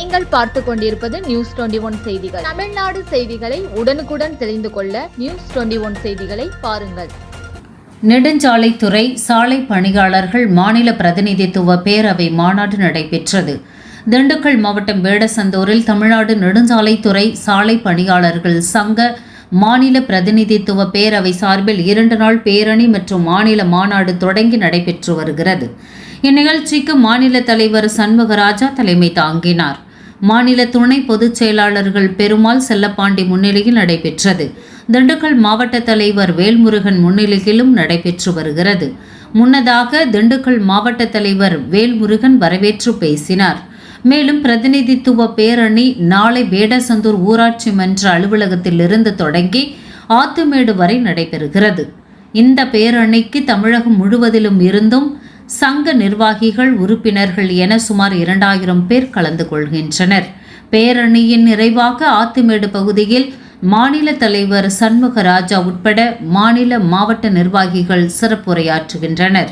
நீங்கள் பார்த்து கொண்டிருப்பது நியூஸ் டுவெண்டி ஒன் செய்திகள். தமிழ்நாடு செய்திகளை உடனுக்குடன் தெரிந்து கொள்ள நியூஸ் டுவெண்டி ஒன் செய்திகளை பாருங்கள். நெடுஞ்சாலைத்துறை சாலை பணியாளர்கள் மாநில பிரதிநிதித்துவ பேரவை மாநாடு நடைபெற்றது. திண்டுக்கல் மாவட்டம் வேடசந்தூரில் தமிழ்நாடு நெடுஞ்சாலைத்துறை சாலை பணியாளர்கள் சங்க மாநில பிரதிநிதித்துவ பேரவை சார்பில் இரண்டு நாள் பேரணி மற்றும் மாநில மாநாடு தொடங்கி நடைபெற்று வருகிறது. இந்நிகழ்ச்சிக்கு மாநில தலைவர் சண்முகராஜா தலைமை தாங்கினார். மாநில துணை பொதுச் செயலாளர்கள் பெருமாள் செல்லப்பாண்டி முன்னிலையில் நடைபெற்றது. திண்டுக்கல் மாவட்ட தலைவர் வேல்முருகன் முன்னிலையிலும் நடைபெற்று வருகிறது. முன்னதாக திண்டுக்கல் மாவட்ட தலைவர் வேல்முருகன் வரவேற்று பேசினார். மேலும் பிரதிநிதித்துவ பேரணி நாளை வேடசந்தூர் ஊராட்சி மன்ற அலுவலகத்தில் இருந்து தொடங்கி ஆத்துமேடு வரை நடைபெறுகிறது. இந்த பேரணிக்கு தமிழகம் முழுவதிலும் இருந்தும் சங்க நிர்வாகிகள் உறுப்பினர்கள் என சுமார் இரண்டாயிரம் பேர் கலந்து கொள்கின்றனர். பேரணியின் நிறைவாக ஆத்துமேடு பகுதியில் மாநில தலைவர் சண்முகராஜா உட்பட மாநில மாவட்ட நிர்வாகிகள் சிறப்புரையாற்றுகின்றனர்.